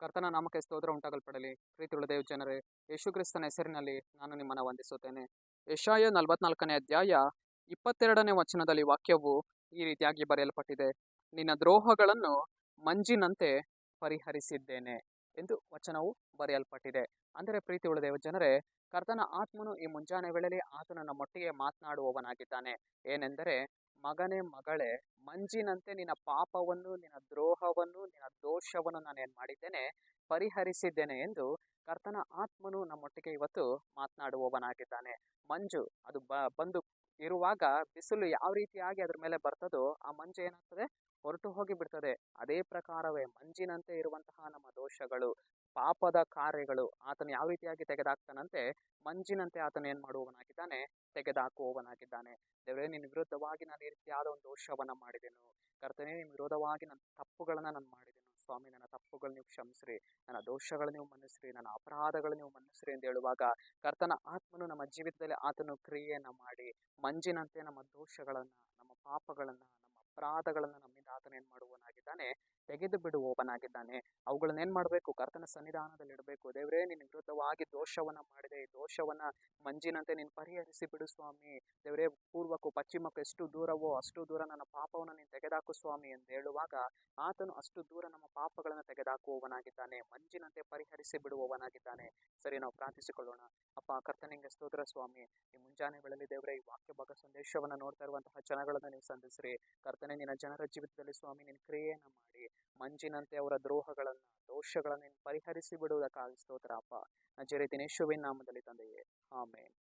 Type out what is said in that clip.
ಕರ್ತನ ನಾಮಕ್ಕೆ ಸ್ತೋತ್ರ ಉಂಟಾಗಲ್ಪಡಲಿ. ಪ್ರೀತಿಯುಳ್ಳ ದೇವ್ ಜನರೇ, ಯೇಸು ಕ್ರಿಸ್ತನ ಹೆಸರಿನಲ್ಲಿ ನಾನು ನಿಮ್ಮನ್ನು ವಂದಿಸುತ್ತೇನೆ. ಯಶಾಯ ನಲವತ್ನಾಲ್ಕನೇ ಅಧ್ಯಾಯ ಇಪ್ಪತ್ತೆರಡನೇ ವಚನದಲ್ಲಿ ವಾಕ್ಯವು ಈ ರೀತಿಯಾಗಿ ಬರೆಯಲ್ಪಟ್ಟಿದೆ. ನಿನ್ನ ದ್ರೋಹಗಳನ್ನು ಮಂಜಿನಂತೆ ಪರಿಹರಿಸಿದ್ದೇನೆ ಎಂದು ವಚನವು ಬರೆಯಲ್ಪಟ್ಟಿದೆ. ಅಂದರೆ ಪ್ರೀತಿಯುಳ್ಳ ದೇವ ಜನರೇ, ಕರ್ತನ ಆತ್ಮನು ಈ ಮುಂಜಾನೆ ವೇಳೆಯಲ್ಲಿ ಆತನು ನಮ್ಮೊಟ್ಟಿಗೆ ಮಾತನಾಡುವವನಾಗಿದ್ದಾನೆ. ಏನೆಂದರೆ ಮಗನೇ ಮಗಳೇ, ಮಂಜಿನಂತೆ ನಿನ್ನ ಪಾಪವನ್ನು, ನಿನ್ನ ದ್ರೋಹವನ್ನು, ನಿನ್ನ ದೋಷವನ್ನು ನಾನು ಏನು ಮಾಡಿದ್ದೇನೆ, ಪರಿಹರಿಸಿದ್ದೇನೆ ಎಂದು ಕರ್ತನ ಆತ್ಮನು ನಮ್ಮೊಟ್ಟಿಗೆ ಇವತ್ತು ಮಾತನಾಡುವವನಾಗಿದ್ದಾನೆ. ಮಂಜು, ಅದು ಬ, ಬಂದು ಇರುವಾಗ ಬಿಸಿಲು ಯಾವ ರೀತಿಯಾಗಿ ಅದ್ರ ಮೇಲೆ ಬರ್ತದೋ ಆ ಮಂಜು ಏನಾಗ್ತದೆ? ಹೊರಟು ಹೋಗಿ ಬಿಡ್ತದೆ ಅದೇ ಪ್ರಕಾರವೇ ಮಂಜಿನಂತೆ ಇರುವಂತಹ ನಮ್ಮ ದೋಷಗಳು. ಪಾಪದ ಕಾರ್ಯಗಳು ಆತನು ಯಾವ ರೀತಿಯಾಗಿ ತೆಗೆದಾಕ್ತಾನಂತೆ ಮಂಜಿನಂತೆ ಆತನು ಏನು ಮಾಡುವವನಾಗಿದ್ದಾನೆ? ತೆಗೆದಾಕುವವನಾಗಿದ್ದಾನೆ. ದೇವರೇ ನಿನ್ನ ವಿರುದ್ಧವಾಗಿ ನಾನು ಈ ರೀತಿಯಾದ ಒಂದು ದೋಷವನ್ನು ಮಾಡಿದೆನು. ಕರ್ತನೇ ನಿಮ್ಮ ವಿರೋಧವಾಗಿ ನನ್ನ ತಪ್ಪುಗಳನ್ನ ನಾನು ಮಾಡಿದೆನು. ಸ್ವಾಮಿ, ನನ್ನ ತಪ್ಪುಗಳು ನೀವು ಕ್ಷಮಿಸ್ರಿ. ನನ್ನ ದೋಷಗಳು ನೀವು ಮನ್ನಿಸ್ರಿ. ನನ್ನ ಅಪರಾಧಗಳು ನೀವು ಮನ್ನಿಸ್ರಿ ಎಂದು ಹೇಳುವಾಗ ಕರ್ತನ ಆತ್ಮನು ನಮ್ಮ ಜೀವಿತದಲ್ಲಿ ಆತನು ಕ್ರಿಯೆಯನ್ನ ಮಾಡಿ, ಮಂಜಿನಂತೆ ನಮ್ಮ ದೋಷಗಳನ್ನ, ನಮ್ಮ ಪಾಪಗಳನ್ನ, ನಮ್ಮ ಅಪರಾಧಗಳನ್ನ ನಮ್ಮಿಂದ ಆತನ ಏನು ಮಾಡುವವನಾಗಿದ್ದಾನೆ ತೆಗೆದು ಬಿಡುವವನಾಗಿದ್ದಾನೆ ಅವುಗಳನ್ನ ಏನು ಮಾಡಬೇಕು? ಕರ್ತನ ಸನ್ನಿಧಾನದಲ್ಲಿ ಇಡಬೇಕು ದೇವರೇ ನಿನ್ನ ವಿರುದ್ಧವಾಗಿ ದೋಷವನ್ನ ಮಾಡಿದೆ. ಈ ದೋಷವನ್ನ ಮಂಜಿನಂತೆ ನೀನು ಪರಿಹರಿಸಿ ಬಿಡು ಸ್ವಾಮಿ. ದೇವರೇ, ಪೂರ್ವಕ್ಕೂ ಪಶ್ಚಿಮಕ್ಕೂ ಎಷ್ಟು ದೂರವೋ ಅಷ್ಟು ದೂರ ನನ್ನ ಪಾಪವನ್ನು ನೀನು ತೆಗೆದಾಕು ಸ್ವಾಮಿ ಎಂದು ಹೇಳುವಾಗ ಆತನು ಅಷ್ಟು ದೂರ ನಮ್ಮ ಪಾಪಗಳನ್ನು ತೆಗೆದಾಕುವವನಾಗಿದ್ದಾನೆ ಮಂಜಿನಂತೆ ಪರಿಹರಿಸಿ ಬಿಡುವವನಾಗಿದ್ದಾನೆ ಸರಿ, ನಾವು ಪ್ರಾರ್ಥಿಸಿಕೊಳ್ಳೋಣ. ಅಪ್ಪ, ಕರ್ತನಿಗೆ ಸ್ತೋತ್ರ ಸ್ವಾಮಿ. ಈ ಮುಂಜಾನೆ ಬೆಳಲಿ ದೇವರೇ, ಈ ವಾಕ್ಯ ಭಾಗ ಸಂದೇಶವನ್ನು ನೋಡ್ತಾ ಇರುವಂತಹ ಜನಗಳನ್ನು ನೀವು ಸಂಧಿಸ್ರಿ. ಕರ್ತನೆ, ನಿನ್ನ ಜನರ ಜೀವಿತದಲ್ಲಿ ಸ್ವಾಮಿ ನಿನ್ನ ಕ್ರಿಯೆಯನ್ನು ಮಾಡಿ, ಮಂಜಿನಂತೆ ಅವರ ದ್ರೋಹಗಳನ್ನು, ದೋಷಗಳನ್ನು ನೀನು ಪರಿಹರಿಸಿ ಬಿಡುವುದಕ್ಕಾಗಿ ಸ್ತೋತ್ರ, ಅಪ್ಪ. ನಜರೇ ದಿನೇಶುವಿನ ನಾಮದಲ್ಲಿ ತಂದೆಯೇ. ಆಮೇಲೆ